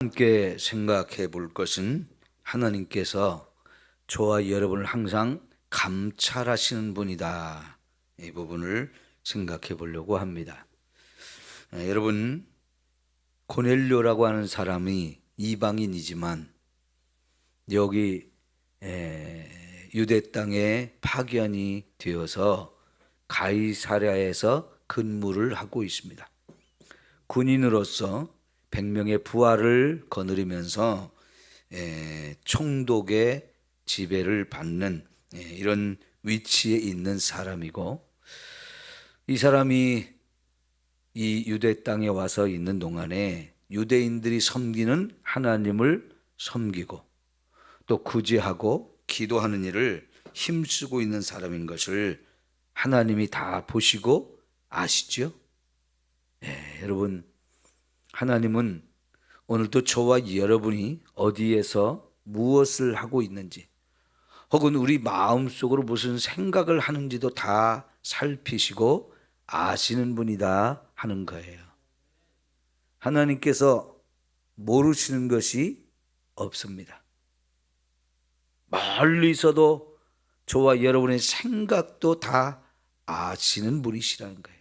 함께 생각해 볼 것은 하나님께서 저와 여러분을 항상 감찰하시는 분이다. 이 부분을 생각해 보려고 합니다. 에, 여러분 고넬료라고 하는 사람이 이방인이지만 여기 에, 유대 땅에 파견이 되어서 가이사랴에서 근무를 하고 있습니다. 군인으로서 100명의 부하를 거느리면서 에, 총독의 지배를 받는 에, 이런 위치에 있는 사람이고 이 사람이 이 유대 땅에 와서 있는 동안에 유대인들이 섬기는 하나님을 섬기고 또 구제하고 기도하는 일을 힘쓰고 있는 사람인 것을 하나님이 다 보시고 아시죠? 예, 여러분 하나님은 오늘도 저와 여러분이 어디에서 무엇을 하고 있는지 혹은 우리 마음속으로 무슨 생각을 하는지도 다 살피시고 아시는 분이다 하는 거예요. 하나님께서 모르시는 것이 없습니다. 멀리서도 저와 여러분의 생각도 다 아시는 분이시라는 거예요.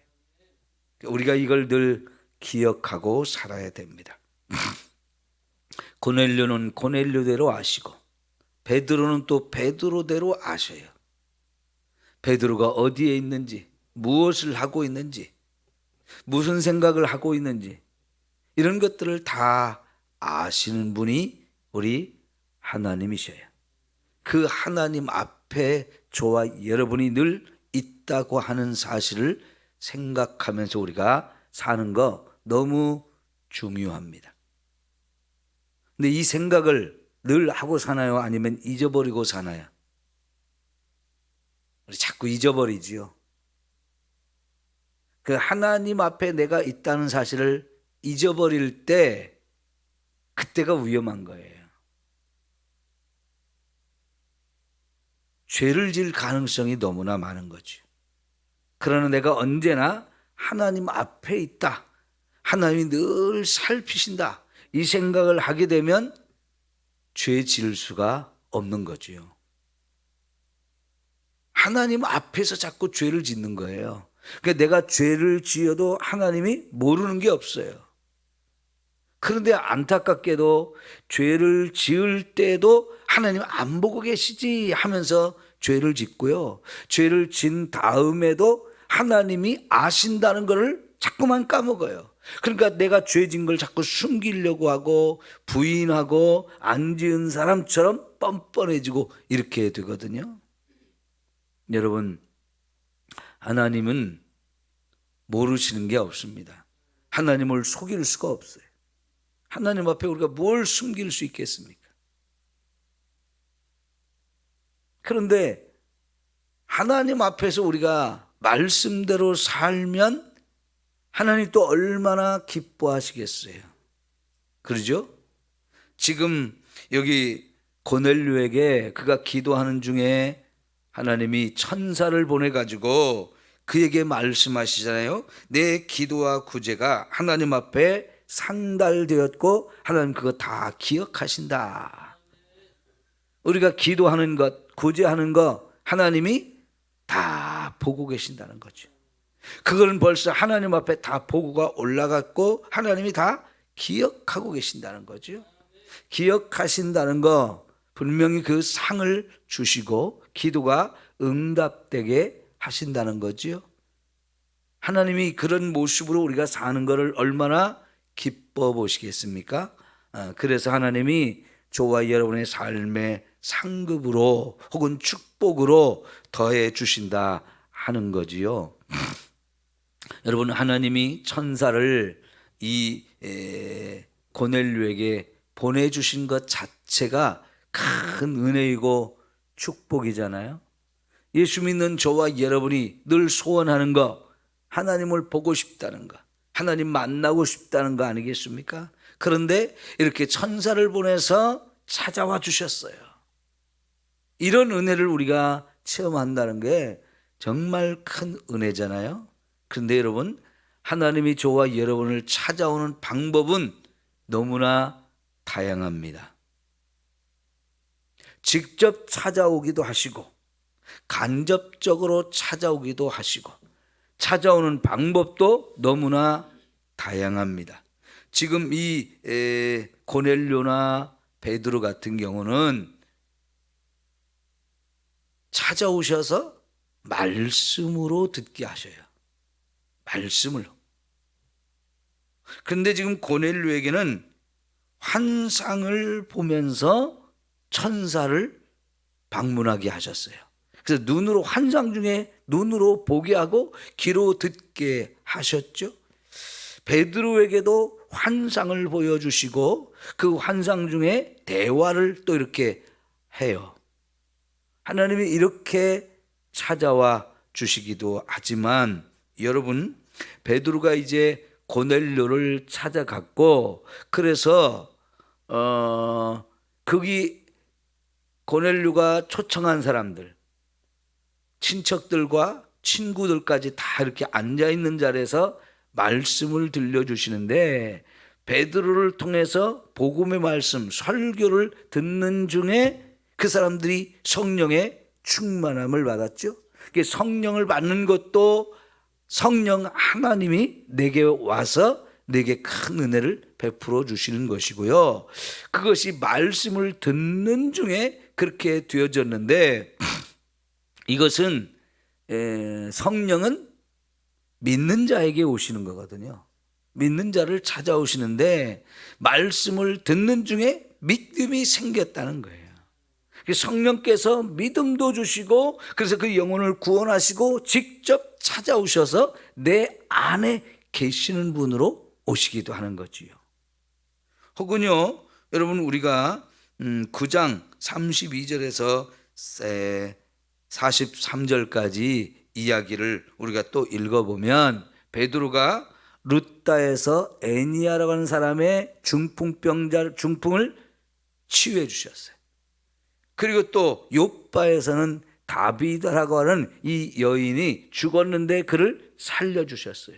우리가 이걸 늘 기억하고 살아야 됩니다. 고넬료는 고넬료대로 아시고 베드로는 또 베드로대로 아셔요. 베드로가 어디에 있는지, 무엇을 하고 있는지, 무슨 생각을 하고 있는지 이런 것들을 다 아시는 분이 우리 하나님이셔요. 그 하나님 앞에 저와 여러분이 늘 있다고 하는 사실을 생각하면서 우리가 사는 거 너무 중요합니다. 근데 이 생각을 늘 하고 사나요? 아니면 잊어버리고 사나요? 우리 자꾸 잊어버리지요. 그 하나님 앞에 내가 있다는 사실을 잊어버릴 때 그때가 위험한 거예요. 죄를 질 가능성이 너무나 많은 거죠. 그러나 내가 언제나 하나님 앞에 있다. 하나님이 늘 살피신다. 이 생각을 하게 되면 죄 지을 수가 없는 거지요. 하나님 앞에서 자꾸 죄를 짓는 거예요. 그러니까 내가 죄를 지어도 하나님이 모르는 게 없어요. 그런데 안타깝게도 죄를 지을 때도 하나님 안 보고 계시지 하면서 죄를 짓고요. 죄를 진 다음에도 하나님이 아신다는 것을 자꾸만 까먹어요. 그러니까 내가 죄진 걸 자꾸 숨기려고 하고 부인하고 안 지은 사람처럼 뻔뻔해지고 이렇게 되거든요. 여러분, 하나님은 모르시는 게 없습니다. 하나님을 속일 수가 없어요. 하나님 앞에 우리가 뭘 숨길 수 있겠습니까? 그런데 하나님 앞에서 우리가 말씀대로 살면 하나님 또 얼마나 기뻐하시겠어요. 그러죠? 지금 여기 고넬료에게 그가 기도하는 중에 하나님이 천사를 보내 가지고 그에게 말씀하시잖아요. 내 기도와 구제가 하나님 앞에 산달되었고 하나님 그거 다 기억하신다. 우리가 기도하는 것, 구제하는 것 하나님이 다 보고 계신다는 거죠. 그거는 벌써 하나님 앞에 다 보고가 올라갔고 하나님이 다 기억하고 계신다는 거죠. 기억하신다는 거 분명히 그 상을 주시고 기도가 응답되게 하신다는 거지요. 하나님이 그런 모습으로 우리가 사는 것을 얼마나 기뻐 보시겠습니까? 아, 그래서 하나님이 저와 여러분의 삶의 상급으로 혹은 축복으로 더해 주신다 하는 거지요. 여러분 하나님이 천사를 이 고넬료에게 보내주신 것 자체가 큰 은혜이고 축복이잖아요. 예수 믿는 저와 여러분이 늘 소원하는 거 하나님을 보고 싶다는 거 하나님 만나고 싶다는 거 아니겠습니까? 그런데 이렇게 천사를 보내서 찾아와 주셨어요. 이런 은혜를 우리가 체험한다는 게 정말 큰 은혜잖아요. 그런데 여러분, 하나님이 저와 여러분을 찾아오는 방법은 너무나 다양합니다. 직접 찾아오기도 하시고 간접적으로 찾아오기도 하시고 찾아오는 방법도 너무나 다양합니다. 지금 이 에, 고넬료나 베드로 같은 경우는 찾아오셔서 말씀으로 듣게 하셔요. 말씀을. 근데 지금 고넬료에게는 환상을 보면서 천사를 방문하게 하셨어요. 그래서 눈으로 환상 중에 눈으로 보게 하고 귀로 듣게 하셨죠. 베드로에게도 환상을 보여주시고 그 환상 중에 대화를 또 이렇게 해요. 하나님이 이렇게 찾아와 주시기도 하지만 여러분 베드로가 이제 고넬료를 찾아갔고 그래서 어 거기 고넬료가 초청한 사람들 친척들과 친구들까지 다 이렇게 앉아 있는 자리에서 말씀을 들려 주시는데 베드로를 통해서 복음의 말씀 설교를 듣는 중에 그 사람들이 성령의 충만함을 받았죠. 그 성령을 받는 것도 성령 하나님이 내게 와서 내게 큰 은혜를 베풀어 주시는 것이고요. 그것이 말씀을 듣는 중에 그렇게 되어졌는데 이것은 성령은 믿는 자에게 오시는 거거든요. 믿는 자를 찾아오시는데 말씀을 듣는 중에 믿음이 생겼다는 거예요. 성령께서 믿음도 주시고 그래서 그 영혼을 구원하시고 직접 찾아오셔서 내 안에 계시는 분으로 오시기도 하는 거지요. 혹은요, 여러분 우리가 9장 32절에서 43절까지 이야기를 우리가 또 읽어보면 베드로가 루따에서 애니아라고 하는 사람의 중풍병자 중풍을 치유해 주셨어요. 그리고 또 요바에서는 다비다라고 하는 이 여인이 죽었는데 그를 살려 주셨어요.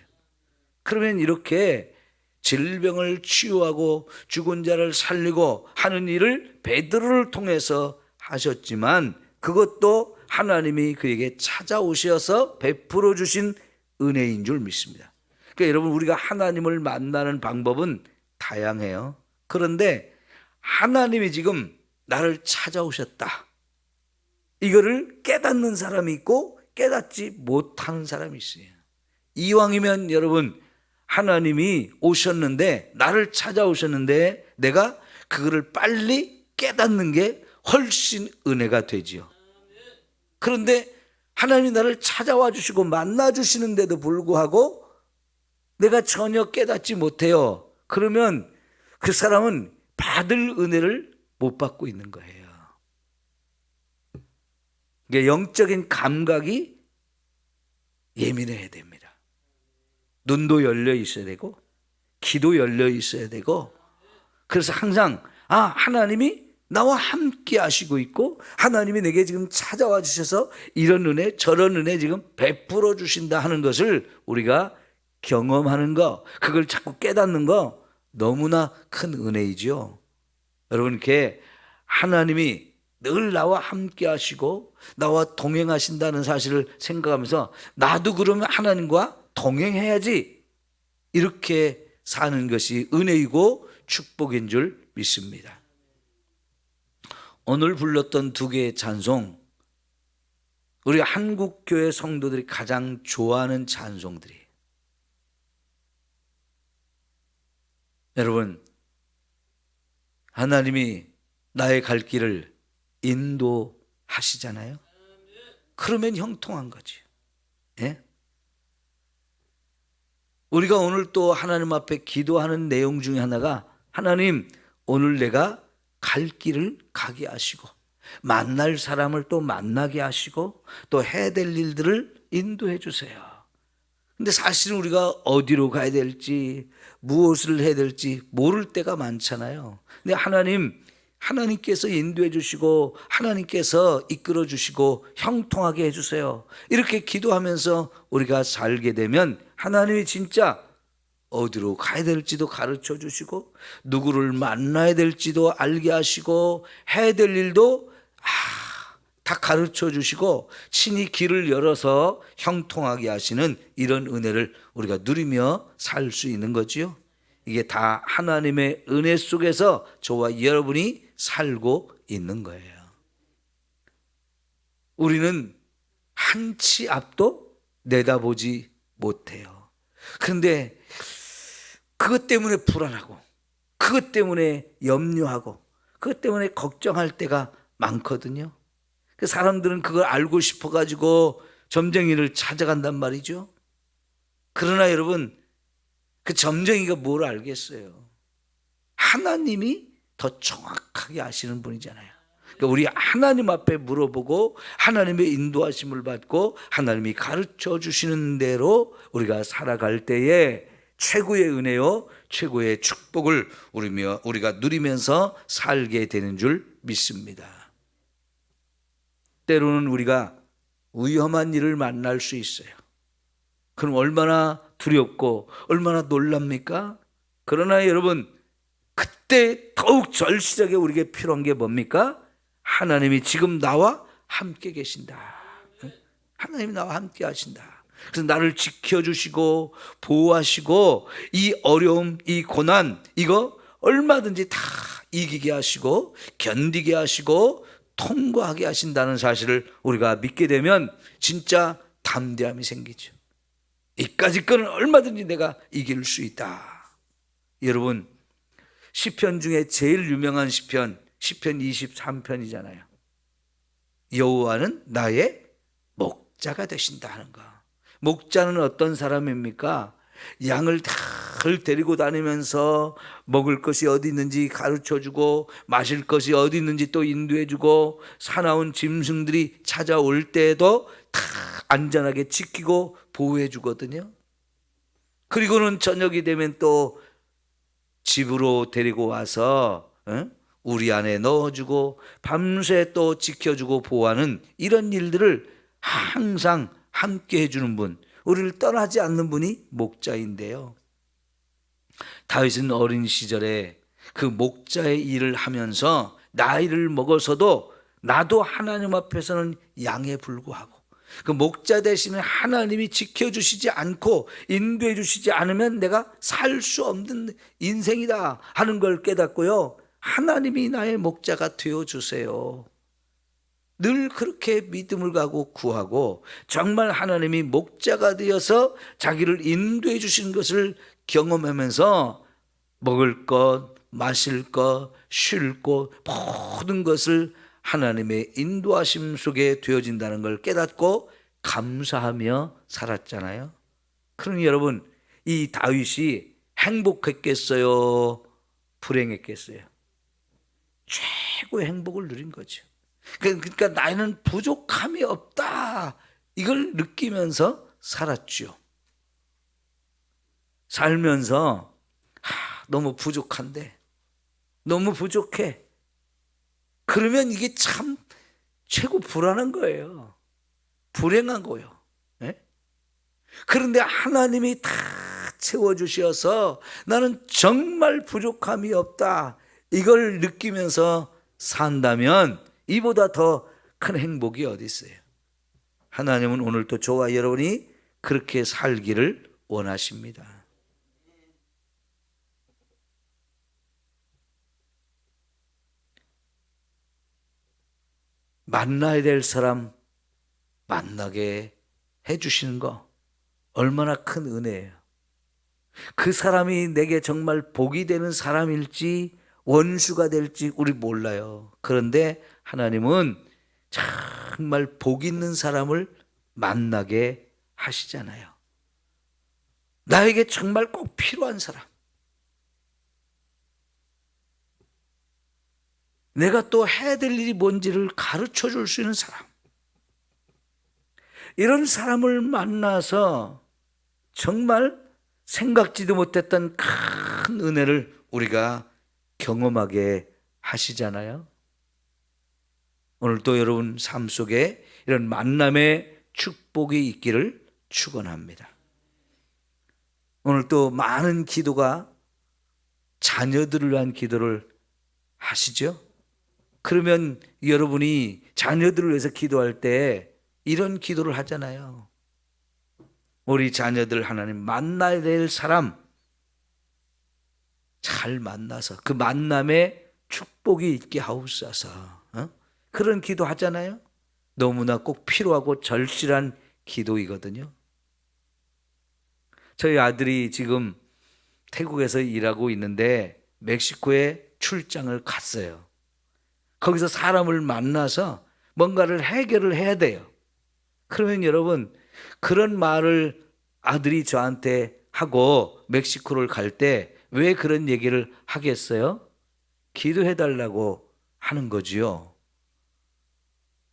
그러면 이렇게 질병을 치유하고 죽은 자를 살리고 하는 일을 베드로를 통해서 하셨지만 그것도 하나님이 그에게 찾아오셔서 베풀어 주신 은혜인 줄 믿습니다. 그러니까 여러분 우리가 하나님을 만나는 방법은 다양해요. 그런데 하나님이 지금 나를 찾아오셨다. 이거를 깨닫는 사람이 있고 깨닫지 못하는 사람이 있어요. 이왕이면 여러분 하나님이 오셨는데 나를 찾아오셨는데 내가 그거를 빨리 깨닫는 게 훨씬 은혜가 되지요. 그런데 하나님이 나를 찾아와 주시고 만나 주시는데도 불구하고 내가 전혀 깨닫지 못해요. 그러면 그 사람은 받을 은혜를 못 받고 있는 거예요. 그러니까 영적인 감각이 예민해야 됩니다. 눈도 열려 있어야 되고, 귀도 열려 있어야 되고, 그래서 항상, 아, 하나님이 나와 함께 하시고 있고, 하나님이 내게 지금 찾아와 주셔서 이런 은혜, 저런 은혜 지금 베풀어 주신다 하는 것을 우리가 경험하는 거, 그걸 자꾸 깨닫는 거 너무나 큰 은혜이죠. 여러분, 이렇게 하나님이 늘 나와 함께 하시고 나와 동행하신다는 사실을 생각하면서 나도 그러면 하나님과 동행해야지 이렇게 사는 것이 은혜이고 축복인 줄 믿습니다. 오늘 불렀던 두 개의 찬송 우리 한국 교회 성도들이 가장 좋아하는 찬송들이 여러분 하나님이 나의 갈 길을 인도하시잖아요. 그러면 형통한 거지. 예? 우리가 오늘 또 하나님 앞에 기도하는 내용 중에 하나가 하나님 오늘 내가 갈 길을 가게 하시고 만날 사람을 또 만나게 하시고 또 해야 될 일들을 인도해 주세요. 근데 사실은 우리가 어디로 가야 될지 무엇을 해야 될지 모를 때가 많잖아요. 근데 하나님 하나님께서 인도해 주시고 하나님께서 이끌어 주시고 형통하게 해 주세요. 이렇게 기도하면서 우리가 살게 되면 하나님이 진짜 어디로 가야 될지도 가르쳐 주시고 누구를 만나야 될지도 알게 하시고 해야 될 일도 아, 다 가르쳐 주시고 친히 길을 열어서 형통하게 하시는 이런 은혜를 우리가 누리며 살 수 있는 거지요. 이게 다 하나님의 은혜 속에서 저와 여러분이 살고 있는 거예요. 우리는 한 치 앞도 내다보지 못해요. 그런데 그것 때문에 불안하고, 그것 때문에 염려하고, 그것 때문에 걱정할 때가 많거든요. 그 사람들은 그걸 알고 싶어가지고 점쟁이를 찾아간단 말이죠. 그러나 여러분, 그 점쟁이가 뭘 알겠어요? 하나님이 더 정확하게 아시는 분이잖아요. 그러니까 우리 하나님 앞에 물어보고 하나님의 인도하심을 받고 하나님이 가르쳐 주시는 대로 우리가 살아갈 때에 최고의 은혜요, 최고의 축복을 우리가 누리면서 살게 되는 줄 믿습니다. 때로는 우리가 위험한 일을 만날 수 있어요. 그럼 얼마나 두렵고 얼마나 놀랍니까? 그러나 여러분 그때 더욱 절실하게 우리에게 필요한 게 뭡니까? 하나님이 지금 나와 함께 계신다. 하나님이 나와 함께 하신다. 그래서 나를 지켜주시고 보호하시고 이 어려움, 이 고난 이거 얼마든지 다 이기게 하시고 견디게 하시고 통과하게 하신다는 사실을 우리가 믿게 되면 진짜 담대함이 생기죠. 이까지 거는 얼마든지 내가 이길 수 있다. 여러분 시편 중에 제일 유명한 시편 시편 23편이잖아요. 여호와는 나의 목자가 되신다 하는 거. 목자는 어떤 사람입니까? 양을 다 데리고 다니면서 먹을 것이 어디 있는지 가르쳐 주고 마실 것이 어디 있는지 또 인도해 주고 사나운 짐승들이 찾아올 때에도 다 안전하게 지키고 보호해 주거든요. 그리고는 저녁이 되면 또 집으로 데리고 와서 우리 안에 넣어주고 밤새 또 지켜주고 보호하는 이런 일들을 항상 함께 해주는 분, 우리를 떠나지 않는 분이 목자인데요. 다윗은 어린 시절에 그 목자의 일을 하면서 나이를 먹어서도 나도 하나님 앞에서는 양에 불구하고 그 목자 대신에 하나님이 지켜주시지 않고 인도해 주시지 않으면 내가 살 수 없는 인생이다 하는 걸 깨닫고요. 하나님이 나의 목자가 되어 주세요. 늘 그렇게 믿음을 가고 구하고 정말 하나님이 목자가 되어서 자기를 인도해 주신 것을 경험하면서 먹을 것, 마실 것, 쉴 것, 모든 것을 하나님의 인도하심 속에 되어진다는 걸 깨닫고 감사하며 살았잖아요. 그러니 여러분, 이 다윗이 행복했겠어요? 불행했겠어요? 최고의 행복을 누린 거죠. 그러니까 나는 부족함이 없다. 이걸 느끼면서 살았죠. 살면서 하, 너무 부족한데 너무 부족해. 그러면 이게 참 최고 불안한 거예요. 불행한 거예요. 네? 그런데 하나님이 다 채워주셔서 나는 정말 부족함이 없다. 이걸 느끼면서 산다면 이보다 더 큰 행복이 어디 있어요? 하나님은 오늘도 저와 여러분이 그렇게 살기를 원하십니다. 만나야 될 사람 만나게 해주시는 거 얼마나 큰 은혜예요. 그 사람이 내게 정말 복이 되는 사람일지 원수가 될지 우리 몰라요. 그런데 하나님은 정말 복 있는 사람을 만나게 하시잖아요. 나에게 정말 꼭 필요한 사람. 내가 또 해야 될 일이 뭔지를 가르쳐 줄 수 있는 사람. 이런 사람을 만나서 정말 생각지도 못했던 큰 은혜를 우리가 경험하게 하시잖아요. 오늘도 여러분 삶 속에 이런 만남의 축복이 있기를 축원합니다. 오늘 또 많은 기도가 자녀들을 위한 기도를 하시죠? 그러면 여러분이 자녀들을 위해서 기도할 때 이런 기도를 하잖아요. 우리 자녀들 하나님 만나야 될 사람 잘 만나서 그 만남에 축복이 있게 하옵소서. 어? 그런 기도 하잖아요. 너무나 꼭 필요하고 절실한 기도이거든요. 저희 아들이 지금 태국에서 일하고 있는데 멕시코에 출장을 갔어요. 거기서 사람을 만나서 뭔가를 해결을 해야 돼요. 그러면 여러분 그런 말을 아들이 저한테 하고 멕시코를 갈 때 왜 그런 얘기를 하겠어요? 기도해 달라고 하는 거지요.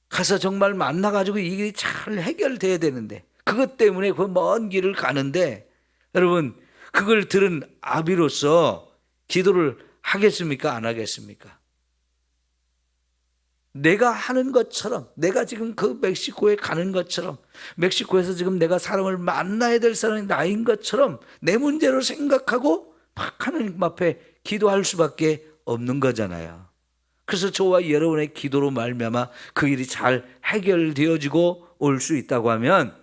가서 정말 만나가지고 이게 잘 해결돼야 되는데 그것 때문에 그 먼 길을 가는데 여러분 그걸 들은 아비로서 기도를 하겠습니까? 안 하겠습니까? 내가 하는 것처럼 내가 지금 그 멕시코에 가는 것처럼 멕시코에서 지금 내가 사람을 만나야 될 사람이 나인 것처럼 내 문제로 생각하고 막 하나님 앞에 기도할 수밖에 없는 거잖아요. 그래서 저와 여러분의 기도로 말미암아 그 일이 잘 해결되어지고 올 수 있다고 하면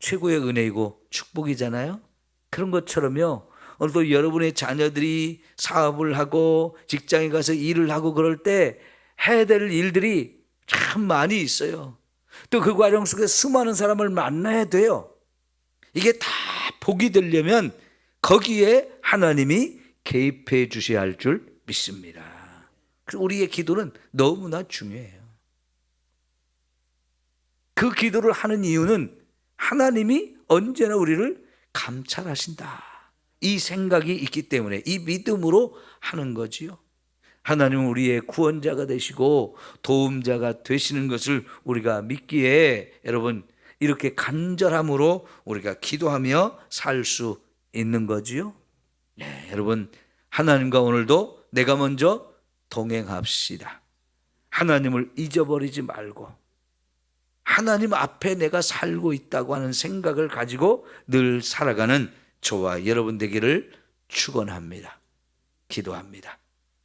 최고의 은혜이고 축복이잖아요. 그런 것처럼요. 오늘도 여러분의 자녀들이 사업을 하고 직장에 가서 일을 하고 그럴 때 해야 될 일들이 참 많이 있어요. 또 그 과정 속에 수많은 사람을 만나야 돼요. 이게 다 복이 되려면 거기에 하나님이 개입해 주셔야 할 줄 믿습니다. 그래서 우리의 기도는 너무나 중요해요. 그 기도를 하는 이유는 하나님이 언제나 우리를 감찰하신다. 이 생각이 있기 때문에 이 믿음으로 하는 거지요. 하나님은 우리의 구원자가 되시고 도움자가 되시는 것을 우리가 믿기에 여러분 이렇게 간절함으로 우리가 기도하며 살 수 있는 거지요. 네, 여러분 하나님과 오늘도 내가 먼저 동행합시다. 하나님을 잊어버리지 말고 하나님 앞에 내가 살고 있다고 하는 생각을 가지고 늘 살아가는 저와 여러분 되기를 축원합니다. 기도합니다.